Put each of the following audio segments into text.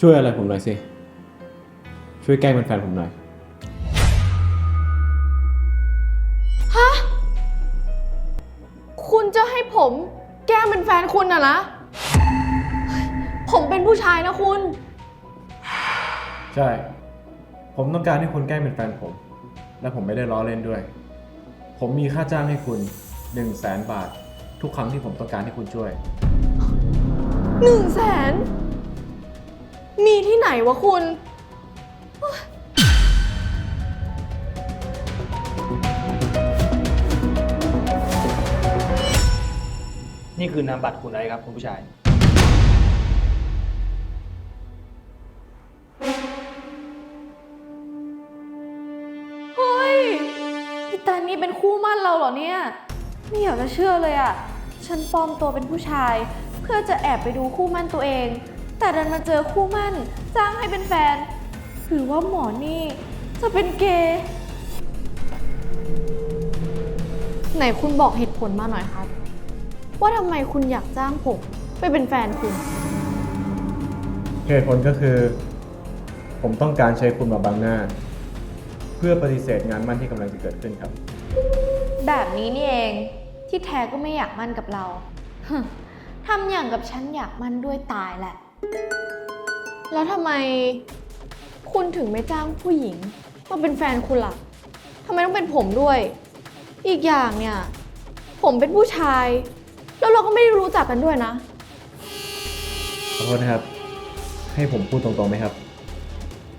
ช่วยอะไรผมหน่อยสิ ช่วยแกล้งเป็นแฟนผมหน่อยคุณจะให้ผมแกล้งเป็นแฟนคุณอะนะ ผมเป็นผู้ชายนะคุณ ใช่ ผมต้องการให้คุณแกล้งเป็นแฟนผม และผมไม่ได้ล้อเล่นด้วย ผมมีค่าจ้างให้คุณ1 0 0 0 0แสนบาท ทุกครั้งที่ผมต้องการให้คุณช่วย หนึ่งแสน มีที่ไหนวะคุณ นี่คือนามบัตรคุณอะไรครับ คุณผู้ชาย เฮ้ยพี่ตานี่เป็นคู่มั่นเราเหรอเนี่ย ไม่อยากจะเชื่อเลยอะฉันปลอมตัวเป็นผู้ชาย เพื่อจะแอบไปดูคู่มั่นตัวเอง แต่ดันมาเจอคู่มั่นจ้างให้เป็นแฟน หรือว่าหมอนี่จะเป็นเกย์ไหนคุณบอกเหตุผลมาหน่อยครับ ว่าทำไมคุณอยากจ้างผมไปเป็นแฟนคุณ เหตุผลก็คือ ผมต้องการใช้คุณมาบังหน้า เพื่อปฏิเสธงานมั่นที่กำลังจะเกิดขึ้นครับ แบบนี้นี่เองที่แท้ก็ไม่อยากมั่นกับเราฮึทำอย่างกับฉันอยากมั่นด้วยตายแหละ แล้วทำไมคุณถึงไม่จ้างผู้หญิงมาเป็นแฟนคุณล่ะทำไมต้องเป็นผมด้วย อีกอย่างเนี่ย ผมเป็นผู้ชาย แล้วเราก็ไม่ได้รู้จักกันด้วยนะ ขอโทษนะครับ ให้ผมพูดตรงๆไหมครับ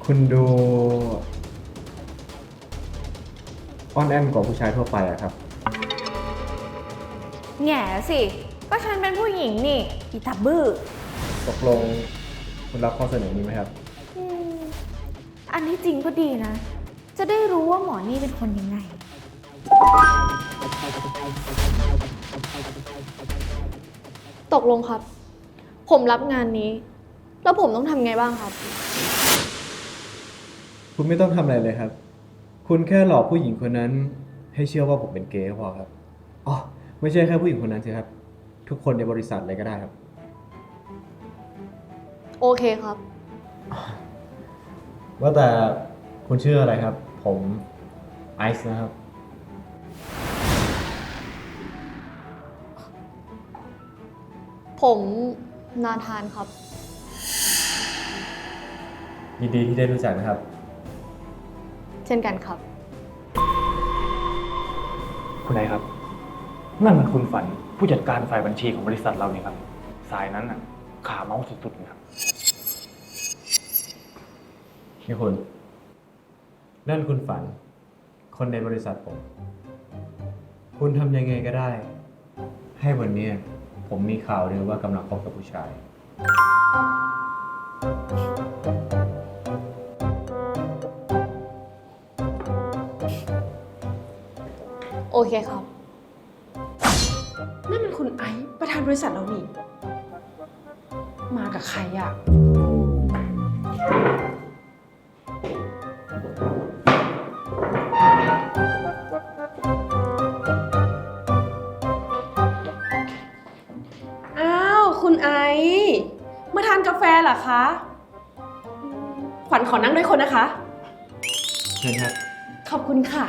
คุณดูอ่อนแอมกว่าผู้ชายทั่วไปอะครับ แง่สิ ก็ฉันเป็นผู้หญิงนี่อีทับบื้อ ตกลงคุณรับข้อเสนอนี้ไหมครับ อืมอันที่จริงก็ดีนะ จะได้รู้ว่าหมอนี่เป็นคนยังไง ตกลงครับ ผมรับงานนี้ แล้วผมต้องทำไงบ้างครับ คุณไม่ต้องทำอะไรเลยครับ คุณแค่หลอกผู้หญิงคนนั้น ให้เชื่อว่าผมเป็นเกย์ก็พอครับอ๋อไม่ใช่แค่ผู้หญิงคนนั้นสิครับ ทุกคนในบริษัทเลยก็ได้ครับ โอเคครับ ว่าแต่คุณชื่ออะไรครับ ผมไอซ์นะครับ ผมนาธานครับ ยินดีที่ได้รู้จักนะครับ เช่นกันครับ คุณนายครับ นั่นมันคุณฝันผู้จัดการฝ่ายบัญชีของบริษัทเราเนี่ยครับ สายนั้นน่ะขาเมาส์สุดๆเลยครับ นี่คุณ นั่นคุณฝัน คนในบริษัทผม คุณทำยังไงก็ได้ ให้วันเนี้ยผมมีข่าวหรือว่ากำลังคบกับผู้ชาย โอเคครับ นั่นมันคุณไอซ์ประธานบริษัทเรานี่ มากับใครอะ รอคะอืมขวัญขอนั่งด้วยคนนะคะ เชิญครับขอบคุณค่ะ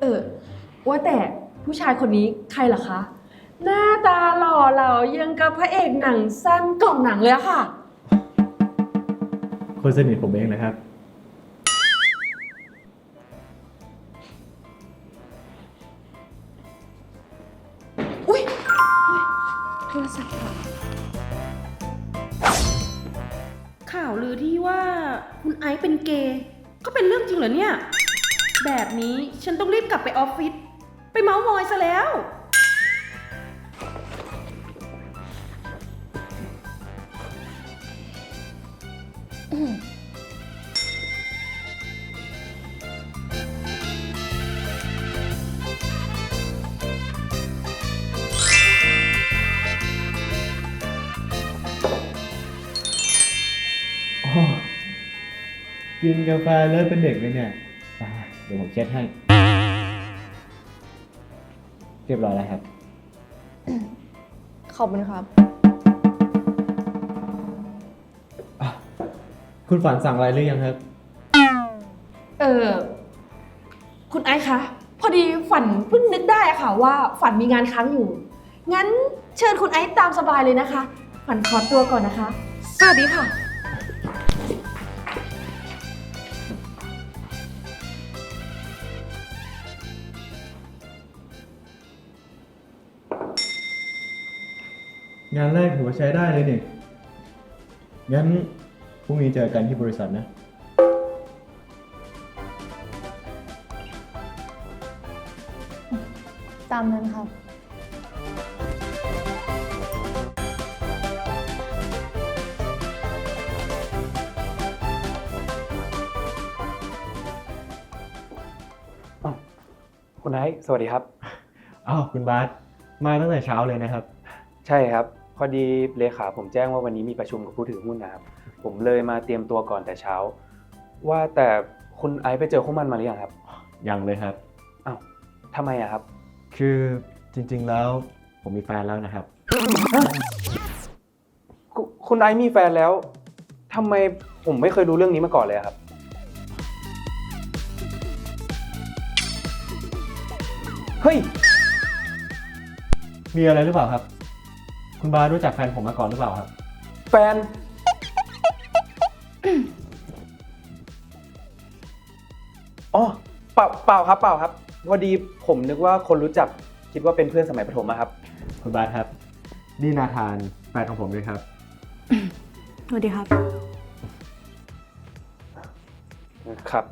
เออว่าแต่ผู้ชายคนนี้ใครเหรอคะ หน้าตาหล่อเหลายังกับพระเอกหนังสั้นกล่องหนังเลยอะค่ะ คนสนิทผมเองนะครับ รศัพท์ค่ะข่าวลือที่ว่าคุณไอซ์เป็นเกย์ก็เป็นเรื่องจริงเหรอเนี่ย แบบนี้ฉันต้องรีบกลับไปออฟฟิศไปเมาส์มอยซะแล้ว กินกาแฟเริ่มเป็นเด็กเลยเนี่ยไปเดี๋ยวผมเช็ดให้ เรียบร้อยแล้วครับ ขอบคุณครับ คุณฝันสั่งอะไรหรือยังครับ เออ คุณไอซ์คะ พอดีฝันเพิ่งนึกได้อะค่ะว่าฝันมีงานค้างอยู่ งั้นเชิญคุณไอซ์ตามสบายเลยนะคะ ฝันขอตัวก่อนนะคะ สวัสดีค่ะ งานแรกถือว่าใช้ได้เลยนี่ งั้นพรุ่งนี้เจอกันที่บริษัทนะ ตามนั้นครับ คุณไอซ์สวัสดีครับ อ้าวคุณบาสมาตั้งแต่เช้าเลยนะครับ ใช่ครับ พอดีเลขาผมแจ้งว่าวันนี้มีประชุมกับผู้ถือหุ้นนะครับ ผมเลยมาเตรียมตัวก่อนแต่เช้า ว่าแต่คุณไอซ์ไปเจอคู่มันมาหรือยังครับยังเลยครับ อ้าวทำไมอะครับ คือจริงๆแล้วผมมีแฟนแล้วนะครับ คุคุณไอซ์มีแฟนแล้วทำไมผมไม่เคยรู้เรื่องนี้มาก่อนเลยอะครับ เฮ้ย มีอะไรหรือเปล่าครับ คุณบาสรู้จักแฟนผมมาก่อนหรือเปล่าครับ แฟน อ๋อ เปล่าเปล่าครับ เปล่าครับ พอดีผมนึกว่าคนรู้จักคิดว่าเป็นเพื่อนสมัยประถมอะครับ คุณบาสครับ นี่นาธานแฟนของผมด้วยครับ สวัสดีครับ ครับ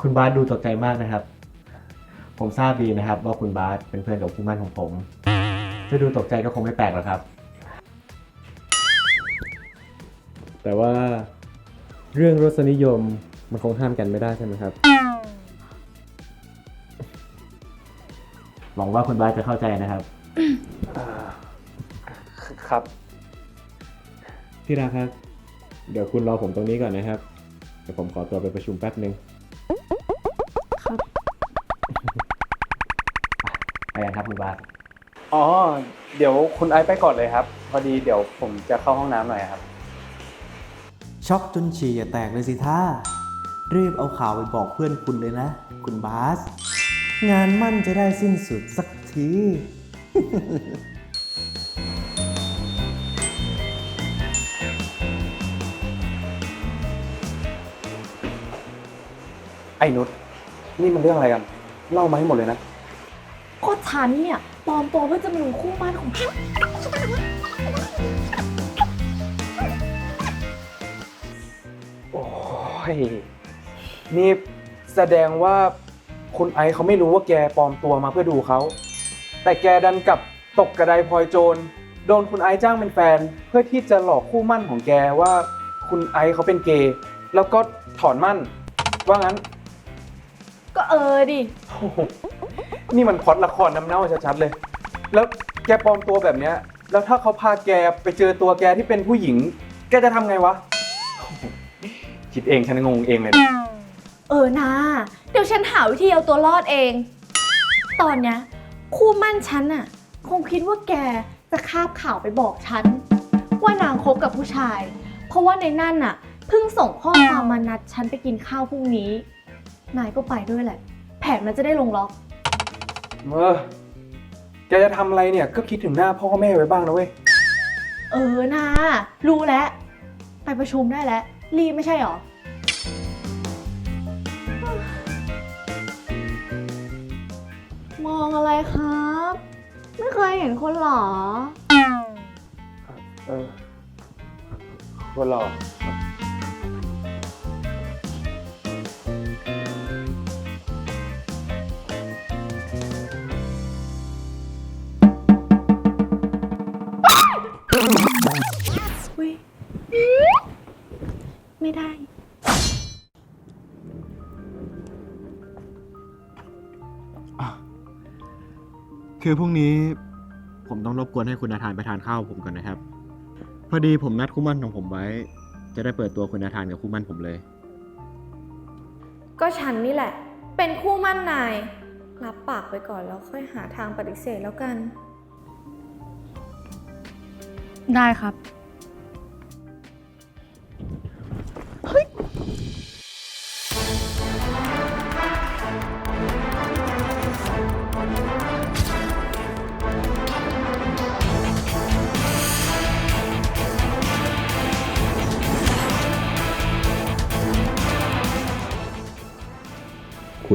คุณบาสดูตกใจมากนะครับ ผมทราบดีนะครับ ว่าคุณบาสเป็นเพื่อนกับคู่หมั่นของผม จะดูตกใจก็คงไม่แปลกหรอกครับ แต่ว่าเรื่องรสนิยมมันคงห้ามกันไม่ได้ใช่ไหมครับ หวังว่าคุณบาสจะเข้าใจนะครับอ่าครับที่รักครับ เดี๋ยวคุณรอผมตรงนี้ก่อนนะครับ เดี๋ยวผมขอตัวไปประชุมแป๊บนึงครับ ไปกันครับคุณบาส อ๋อ เดี๋ยวคุณไอซ์ไปก่อนเลยครับ พอดีเดี๋ยวผมจะเข้าห้องน้ำหน่อยครับ ช็อกจนฉี่อย่าแตกเลยสิท่ารีบเอาข่าวไปบอกเพื่อนคุณเลยนะ คุณบาส งานมั่นจะได้สิ้นสุดสักที ไอ้นุชนี่มันเรื่องอะไรกัน เล่ามาให้หมดเลยนะ ก็ฉันเนี่ยป ลอมตัวเพื่อจะมาลงคู่มั่นของฉันโอ้ย นี่แสดงว่าคุณไอซ์เขาไม่รู้ว่าแกปลอมตัวมาเพื่อดูเขา แต่แกดันกลับตกกระไดพลอยโจร โดนคุณไอซ์จ้างเป็นแฟน เพื่อที่จะหลอกคู่มั่นของแกว่าคุณไอซ์เขาเป็นเกย์ แล้วก็ถอนมั่น ว่างั้น ก็เออดิ โอ้โห นี่มันพล็อดละครน้ำเน่าชัดๆเลย แล้วแกปลอมตัวแบบเนี้ย แล้วถ้าเขาพาแกไปเจอตัวแกที่เป็นผู้หญิง แกจะทำไงวะ คิดเองฉันงงเองเลยนะเออนะเดี๋ยวฉันหาวิธีเอาตัวรอดเอง ตอนเนี้ยคู่มั่นฉันอะคงคิดว่าแกจะคาบข่าวไปบอกฉัน ว่านางคบกับผู้ชาย เพราะว่าในนั่นอะเพิ่งส่งข้อความมานัดฉันไปกินข้าวพรุ่งนี้ นายก็ไปด้วยแหละ แผนมันจะได้ลงล็อก เออแกจะทำอะไรเนี่ยก็คิดถึงหน้าพ่อแม่ไว้บ้างนะเว้ย เออนะรู้แล้ว ไปประชุมได้แล้ว รีบไม่ใช่หรอ มองอะไรครับ ไม่เคยเห็นคนหรอ เออคนหล่ออุ้ คือพรุ่งนี้ผมต้องรบกวนให้คุณนาธานไปทานข้าวผมก่อนนะครับ พอดีผมนัดคู่หมั่นของผมไว้ จะได้เปิดตัวคุณนาธานกับคู่หมั่นผมเลย ก็ฉันนี่แหละ เป็นคู่มั่นนาย รับปากไปก่อนแล้วค่อยหาทางปฏิเสธแล้วกัน ได้ครับ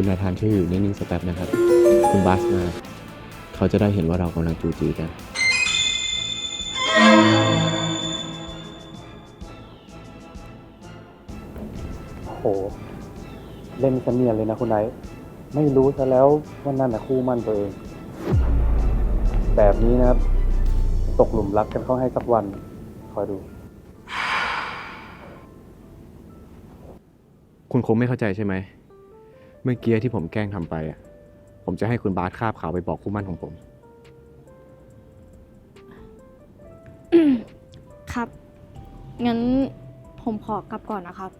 คุณนาธานช่วยอยู่นิ่งๆสักแป๊บนะครับ คุณบาสมา เขาจะได้เห็นว่าเรากำลังจูจีกัน โห เล่นกันเนียนเลยนะคุณไอซ์ไม่รู้ซะแล้วว่านั่นนะคู่มั่นตัวเอง แบบนี้นะครับ ตกหลุมรักกันเข้าให้สักวัน คอยดู คุณคงไม่เข้าใจใช่ไหม เมื่อกี้ที่ผมแกล้งทำไปอะผมจะให้คุณบาสคาบข่าวไปบอกคู่มั่นของผม ครับ งั้นผมขอกลับก่อนนะครับ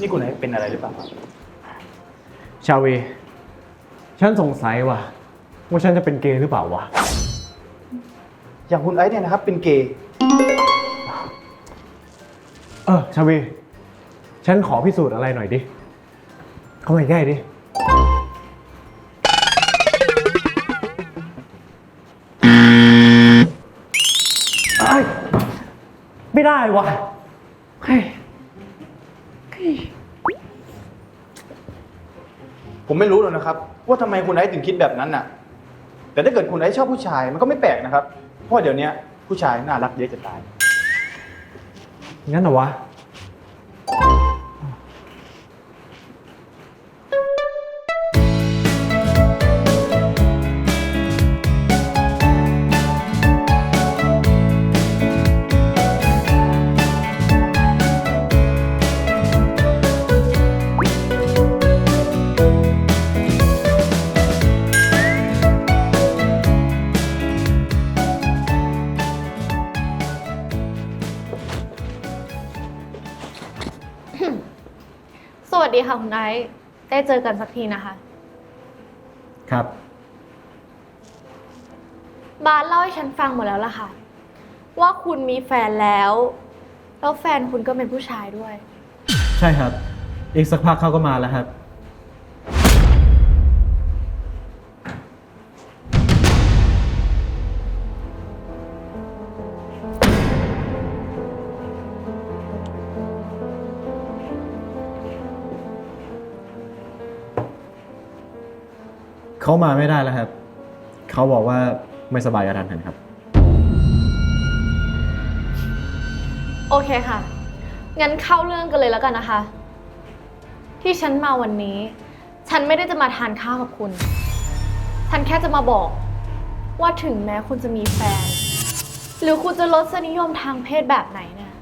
นี่คุณไอซ์เป็นอะไรหรือเปล่าชาวี ฉันสงสัยว่ะ ว่าฉันจะเป็นเกย์หรือเปล่าวะ อย่างคุณไอซ์เนี่ยนะครับเป็นเกย์เออชาวีฉันขอพิสูจน์อะไรหน่อยดิ เข้ามาใกล้ดิ เอ้ยไม่ได้วะ ผมไม่รู้หรอกนะครับ ว่าทำไมคุณไอซ์ถึงคิดแบบนั้นน่ะ แต่ถ้าเกิดคุณไอซ์ชอบผู้ชายมันก็ไม่แปลกนะครับ เพราะเดี๋ยวนี้ผู้ชายน่ารักเยอะจะตาย งั้นเหรอวะ ค่ะคุณไอซ์ได้เจอกันสักทีนะคะ ครับ บาสเล่าให้ฉันฟังหมดแล้วล่ะค่ะ ว่าคุณมีแฟนแล้ว แล้วแฟนคุณก็เป็นผู้ชายด้วย ใช่ครับ อีกสักพักเขาก็มาแล้วครับ เขามาไม่ได้แล้วครับ เขาบอกว่าไม่สบายกระทันหันครับ โอเคค่ะ งั้นเข้าเรื่องกันเลยแล้วกันนะคะ ที่ฉันมาวันนี้ ฉันไม่ได้จะมาทานข้าวกับคุณ ฉันแค่จะมาบอก ว่าถึงแม้คุณจะมีแฟน หรือคุณจะลดสนิยมทางเพศแบบไหนเนี่ย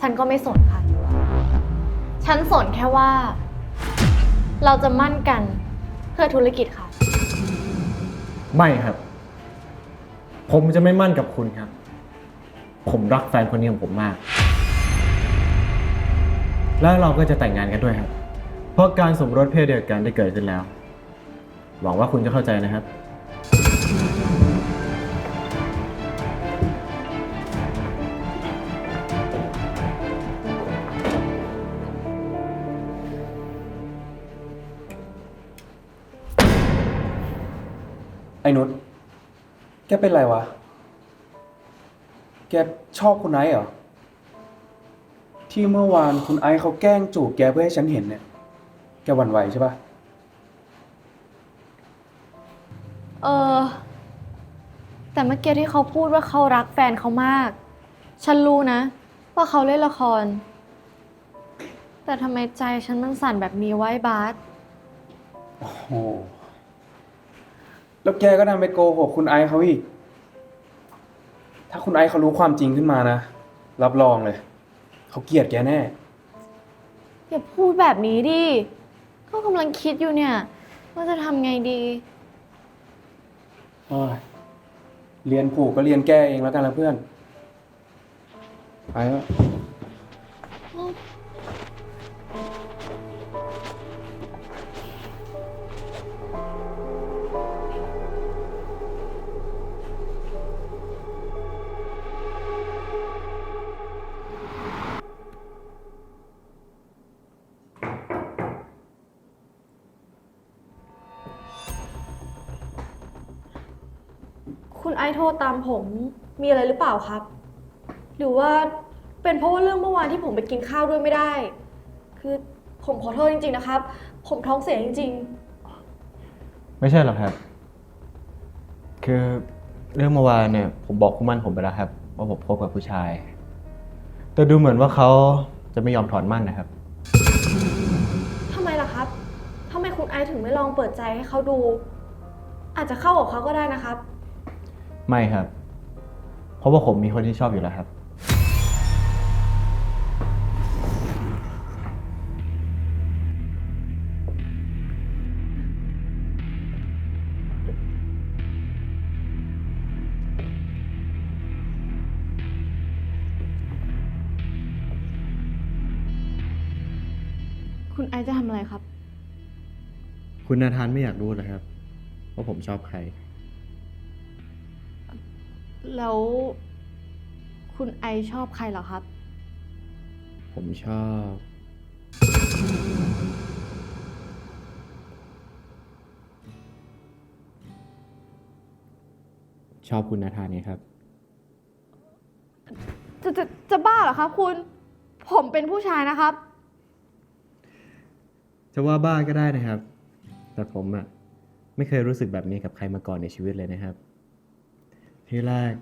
ฉันก็ไม่สนค่ะ ฉันสนแค่ว่า เราจะมั่นกันเพื่อธุรกิจค่ะ ไม่ครับ ผมจะไม่มั่นกับคุณครับ ผมรักแฟนคนนี้ของผมมาก แล้วเราก็จะแต่งงานกันด้วยครับ เพราะการสมรสเพศเดียวกันได้เกิดขึ้นแล้ว หวังว่าคุณจะเข้าใจนะครับ ไอ้นุชแกเป็นไรวะ แกชอบคุณไอซ์เหรอ ที่เมื่อวานคุณไอซ์เขาแกล้งจูบแกเพื่อให้ฉันเห็นเนี่ย แกหวั่นไหวใช่ปะเออ แต่เมื่อกี้ที่เขาพูดว่าเขารักแฟนเขามาก ฉันรู้นะ ว่าเขาเล่นละคร แต่ทำไมใจฉันมันสั่นแบบนี้ไวะไอ้บาส โอ้โห แล้วแกก็นำไปโกหกคุณไอซ์เขาอีก ถ้าคุณไอซ์เขารู้ความจริงขึ้นมานะ รับรองเลย เขาเกลียดแกแน่ อย่าพูดแบบนี้ดิก็กำลังคิดอยู่เนี่ย ว่าจะทำไงดีโอ้ยเรียนผูกก็เรียนแก้เองแล้วกันละเพื่อน ไปแล้ว คุณไอซ์โทรตามผมมีอะไรหรือเปล่าครับ หรือว่าเป็นเพราะว่าเรื่องเมื่อวานที่ผมไปกินข้าวด้วยไม่ได้ คือผมขอโทษจริง ๆ นะครับ ผมท้องเสียจริง ไม่ใช่หรอกครับ คือเรื่องเมื่อวานเนี่ยผมบอกคู่มั่นผมไปแล้วครับ ว่าผมพบกับผู้ชาย แต่ดูเหมือนว่าเขาจะไม่ยอมถอนมั่นนะครับ ๆทำไมล่ะครับทำไมคุณไอซ์ถึงไม่ลองเปิดใจให้เขาดู อาจจะเข้ากับเขาก็ได้นะครับ ไม่ครับ เพราะว่าผมมีคนที่ชอบอยู่แล้วครับ คุณไอซ์จะทำอะไรครับ คุณนาธานไม่อยากรู้เหรอครับ ว่าผมชอบใคร แล้วคุณไอซ์ชอบใครเหรอครับ ผมชอบ ชอบคุณนาธานเนี่ยครับ จะจะจะบ้าเหรอครับคุณ ผมเป็นผู้ชายนะครับ จะว่าบ้าก็ได้นะครับ แต่ผมอะไม่เคยรู้สึกแบบนี้กับใครมาก่อนในชีวิตเลยนะครับ ที่แรก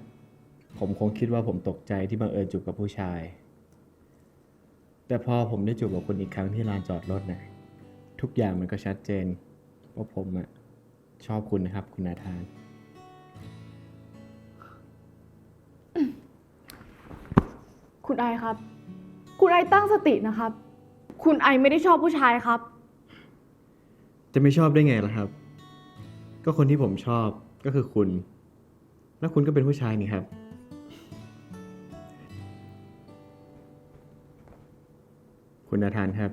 ผมคงคิดว่าผมตกใจที่บังเอิญจูบกับผู้ชาย แต่พอผมได้จูบกับคุณอีกครั้งที่ลานจอดรถนะทุกอย่างมันก็ชัดเจนว่าผมอะชอบคุณนะครับ คุณนาธาน คุณไอซ์ครับ คุณไอซ์ตั้งสตินะครับ คุณไอซ์ไม่ได้ชอบผู้ชายครับ จะไม่ชอบได้ไงล่ะครับ ก็คนที่ผมชอบก็คือคุณ แล้วคุณก็เป็นผู้ชายนี่ครับ คุณนาธานครับ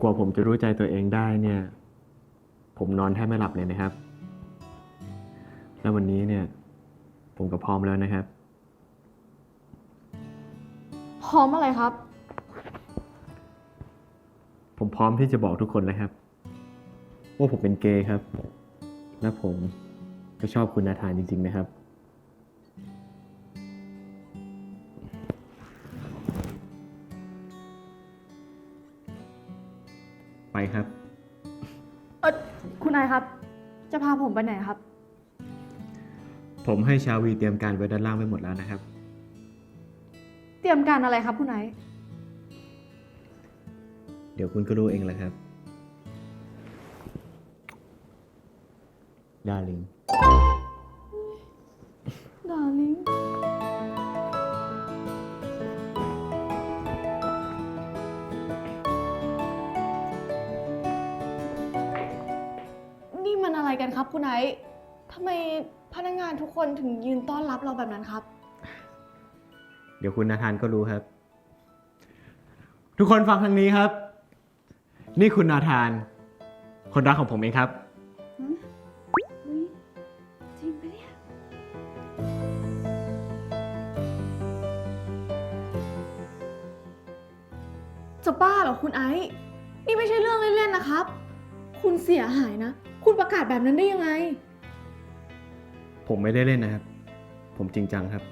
กว่าผมจะรู้ใจตัวเองได้เนี่ย ผมนอนแทบไม่หลับเลยนะครับ แล้ววันนี้เนี่ย ผมก็พร้อมแล้วนะครับ พร้อมอะไรครับ ผมพร้อมที่จะบอกทุกคนแล้วครับ ว่าผมเป็นเกย์ครับ และผมก็ชอบคุณนาธานจริงๆนะครับ ไปครับ เออคุณไอซ์ครับ จะพาผมไปไหนครับ ผมให้ชาวีเตรียมการไว้ด้านล่างไว้หมดแล้วนะครับ เตรียมการอะไรครับคุณไอซ์เดี๋ยวคุณก็รู้เองแหละครับ ดาริง ดาริงนี่มันอะไรกันครับคุณไอซ์ทำไมพนักงานทุกคนถึงยืนต้อนรับเราแบบนั้นครับ เดี๋ยวคุณนาธานก็รู้ครับ ทุกคนฟังทางนี้ครับ นี่คุณนาธาน คนรักของผมเองครับ บ้าเหรอคุณไอซ์นี่ไม่ใช่เรื่องเล่นๆนะครับ คุณเสียหายนะ คุณประกาศแบบนั้นได้ยังไง ผมไม่ได้เล่นนะครับ ผมจริงจังครับ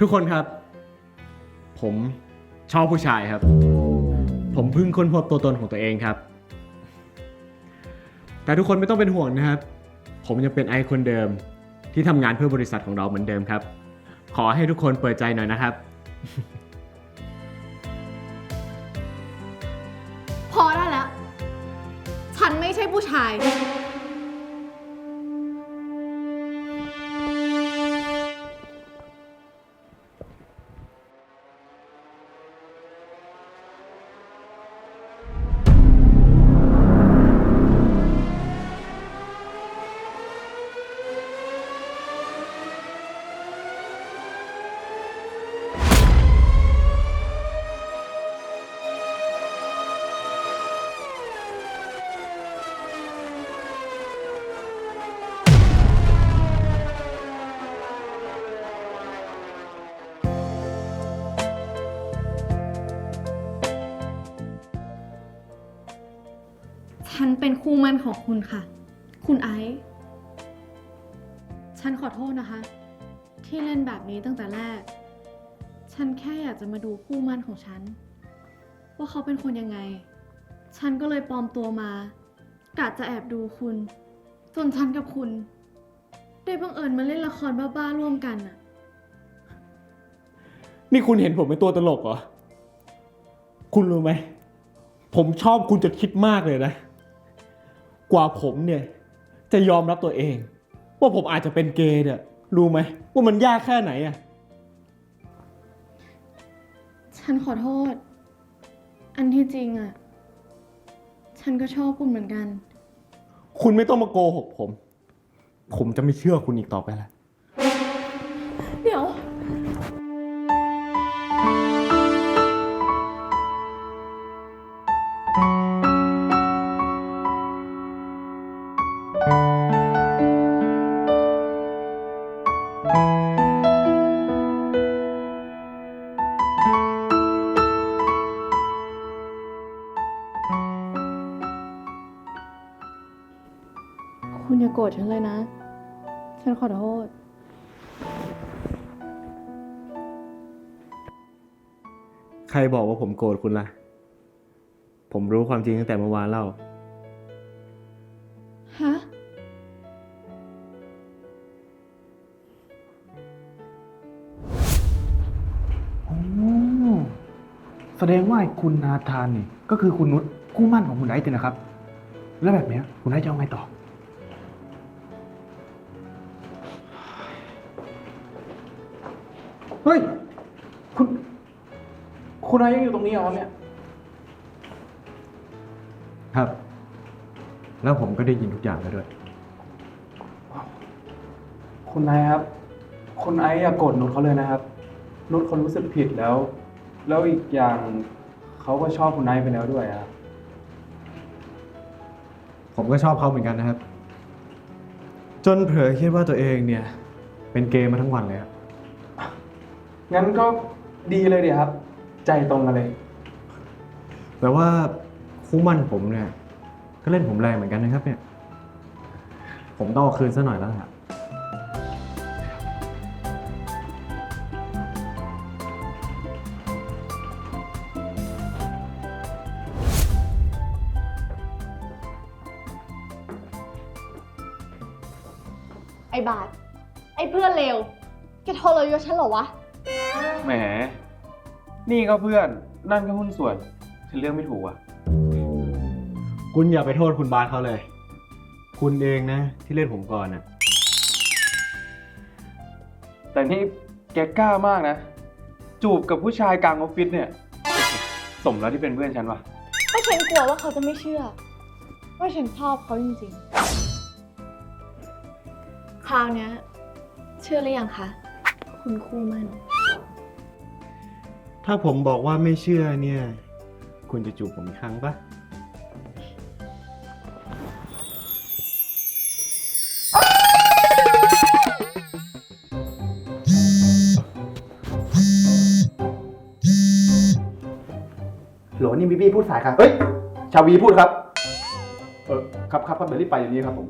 ทุกคนครับ ผมชอบผู้ชายครับ ผมเพิ่งค้นพบตัวตนของตัวเองครับ แต่ทุกคนไม่ต้องเป็นห่วงนะครับ ผมยังเป็นไอคนเดิมที่ทำงานเพื่อบริษัทของเราเหมือนเดิมครับ ขอให้ทุกคนเปิดใจหน่อยนะครับ คู่มั่นของคุณค่ะ คุณไอซ์ฉันขอโทษนะคะ ที่เล่นแบบนี้ตั้งแต่แรก ฉันแค่อยากจะมาดูคู่มั่นของฉัน ว่าเขาเป็นคนยังไง ฉันก็เลยปลอมตัวมากะจะแอบดูคุณ จนฉันกับคุณ ได้บังเอิญมาเล่นละครบ้าๆร่วมกันอะนี่คุณเห็นผมเป็นตัวตลกเหรอ คุณรู้ไหม ผมชอบคุณจะคิดมากเลยนะ กว่าผมเนี่ย จะยอมรับตัวเอง ว่าผมอาจจะเป็นเกย์เนี่ย รู้ไหมว่ามันยากแค่ไหนอะฉันขอโทษ อันที่จริงอะฉันก็ชอบคุณเหมือนกัน คุณไม่ต้องมาโกหกผม ผมจะไม่เชื่อคุณอีกต่อไปแล้ว เดี๋ยว คุณอย่าโกรธฉันเลยนะ ฉันขอโทษ ใครบอกว่าผมโกรธคุณล่ะ ผมรู้ความจริงตั้งแต่เมื่อวานแล้วฮะอ๋อแสดงว่าไอ้คุณนาธานนี่ก็คือคุณนุชคู่มั่นของคุณไอซ์เนี่ยนะครับ แล้วแบบเนี้ยคุณไอซ์จะเอาไงต่อ เฮ้ย คุณ คุณไอซ์ยังอยู่ตรงนี้เหรอเนี่ย ครับ แล้วผมก็ได้ยินทุกอย่างแล้วด้วย คุณไอซ์ครับ คุณไอซ์อย่าโกรธนุชเขาเลยนะครับ นุชเขารู้สึกผิดแล้ว แล้วอีกอย่างเขาก็ชอบคุณไอซ์ไปแล้วด้วยครับ ผมก็ชอบเขาเหมือนกันนะครับ จนเผลอคิดว่าตัวเองเนี่ย เป็นเกย์มาทั้งวันเลยครับ งั้นก็ดีเลยเดียครับ ใจตรงกันเลย แต่ว่าคู่มั่นผมเนี่ยก็เล่นผมแรงเหมือนกันนะครับเนี่ย ผมต้องเอาคืนซะหน่อยแล้วล่ะไอ้บาท ไอ้เพื่อนเลวแกทรยศฉันเหรอวะ แหม นี่ก็เพื่อน นั่นก็หุ้นส่วน ฉันเลือกไม่ถูกอะ คุณอย่าไปโทษคุณบาสเขาเลย คุณเองนะ ที่เล่นผมก่อนน่ะ แต่นี่แกกล้ามากนะ จูบกับผู้ชายกลางออฟฟิศเนี่ย สมแล้วที่เป็นเพื่อนฉันว่ะ ก็ฉันกลัวว่าเขาจะไม่เชื่อ ว่าฉันชอบเขาจริงๆ คราวเนี้ยเชื่อหรือยังคะ คุณคู่มัน ถ้าผมบอกว่าไม่เชื่อเนี่ย คุณจะจูบผมอีกครั้งปะโหลนี่บีบี้พูดสายครับ เฮ้ย ชาวีพูดครับ เออครับครับครับเดี๋ยวรีบไปอย่างนี้ครับผม